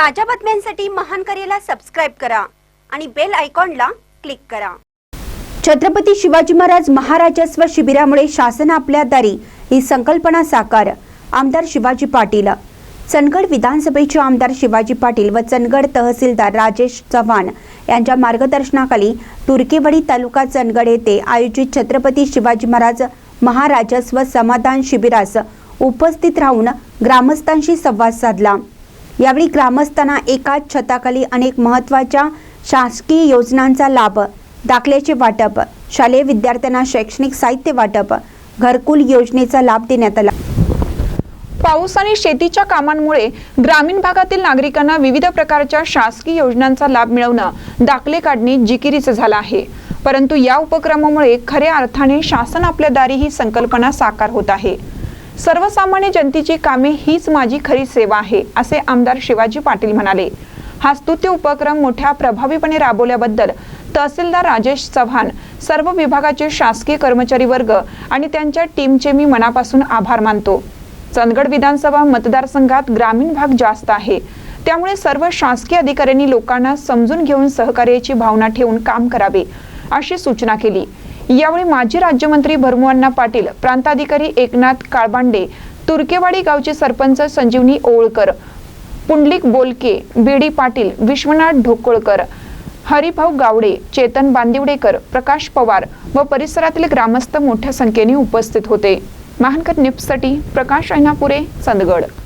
ताज्या बातम्यांसाठी महान करेला सबस्क्राईब करा आणि बेल आयकॉनला क्लिक करा. छत्रपती शिवाजी महाराज महाराजस्व शिबिरामुळे शासन आपल्या दारी ही संकल्पना साकार आमदार शिवाजी पाटील. चंदगड विधानसभेचे आमदार शिवाजी पाटील व चंदगड तहसीलदार राजेश चव्हाण यांच्या मार्गदर्शनाखाली तुर्केवाडी तालुका चंदगड येथे आयोजित छत्रपती शिवाजी महाराज महाराजस्व समाधान शिबिरास उपस्थित राहून ग्रामस्थांशी संवाद साधला. यावेळी ग्रामस्थांना एकाच छताखाली अनेक महत्त्वाच्या शासकीय योजनांचा लाभ दाखल्याचे वाटप शालेय विद्यार्थ्यांना शैक्षणिक साहित्य वाटप घरकुल योजनेचा लाभ देण्यात आला. पाऊस आणि शेतीच्या कामांमुळे ग्रामीण भागातील नागरिकांना विविध प्रकारच्या शासकीय योजनांचा लाभ मिळवणं दाखले काढणे जिकिरीचं झालं आहे. परंतु या उपक्रमामुळे खऱ्या अर्थाने शासन आपल्या दारी ही संकल्पना साकार होत आहे. सर्वसामान्य जनतेची कामे हीच माझी खरी सेवा आहे असे आमदार शिवाजी पाटील म्हणाले. हा स्तुत्य उपक्रम मोठ्या प्रभावीपणे राबवल्याबद्दल तहसीलदार राजेश चव्हाण सर्व विभागाचे शासकीय कर्मचारी वर्ग आणि त्यांच्या टीमचे मी मनापासून आभार मानतो. चंदगड विधानसभा मतदारसंघात ग्रामीण भाग जास्त आहे. त्यामुळे सर्व शासकीय अधिकाऱ्यांनी लोकांना समजून घेऊन सहकार्याची भावना ठेवून काम करावे अशी सूचना केली. यावेळी माजी राज्यमंत्री भरमुअण्णा पाटील प्रांताधिकारी एकनाथ काळबांडे तुर्केवाडी गावचे सरपंच संजीवनी ओळकर पुंडलिक बोलके बीडी पाटील विश्वनाथ ढोकोळकर हरिभाऊ गावडे चेतन बांदिवडेकर प्रकाश पवार व परिसरातील ग्रामस्थ मोठ्या संख्येने उपस्थित होते. महानकर निप्ससाठी प्रकाश ऐनापुरे चंदगड.